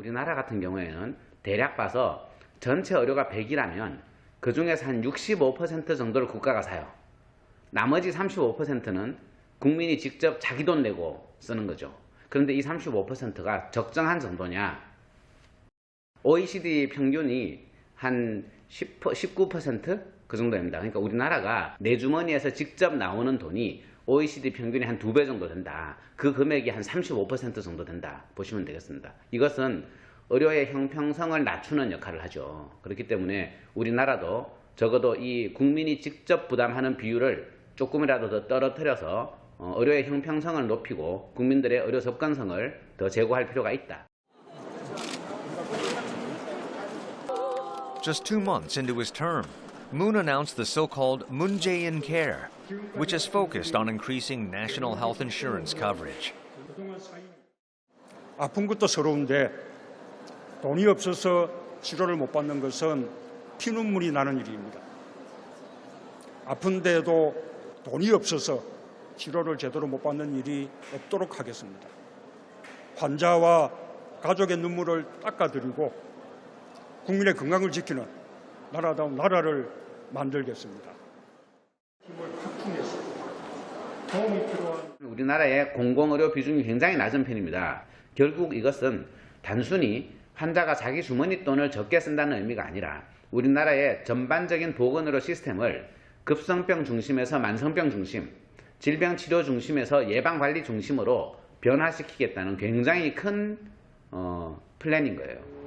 우리나라 같은 경우에는 대략 봐서 전체 의료가 100이라면 그 중에서 한 65% 정도를 국가가 사요. 나머지 35%는 국민이 직접 자기 돈 내고 쓰는 거죠. 그런데 이 35%가 적정한 정도냐? OECD 평균이 한 10, 19%그 정도 됩니다. 그러니까 우리나라가 내 주머니에서 직접 나오는 돈이 OECD 평균이 한 두 배 정도 된다. 그 금액이 한 35% 정도 된다. 보시면 되겠습니다. 이것은 의료의 형평성을 낮추는 역할을 하죠. 그렇기 때문에 우리나라도 적어도 이 국민이 직접 부담하는 비율을 조금이라도 더 떨어뜨려서 어, 의료의 형평성을 높이고 국민들의 의료 접근성을 더 제고할 필요가 있다. Just two months into his term, Moon announced the so-called Moon Jae-in Care, which is focused on increasing national health insurance coverage. 아픈 것도 서러운데 돈이 없어서 치료를 못 받는 것은 피눈물이 나는 일입니다. 아픈데도 돈이 없어서 치료를 제대로 못 받는 일이 없도록 하겠습니다. 환자와 가족의 눈물을 닦아드리고 국민의 건강을 지키는 나라다운 나라를 만들겠습니다. 힘을 확충해서 도움이 필요한 우리나라의 공공의료 비중이 굉장히 낮은 편입니다. 결국 이것은 단순히 환자가 자기 주머니 돈을 적게 쓴다는 의미가 아니라 우리나라의 전반적인 보건의료 시스템을 급성병 중심에서 만성병 중심, 질병 치료 중심에서 예방 관리 중심으로 변화시키겠다는 굉장히 큰 어, 플랜인 거예요.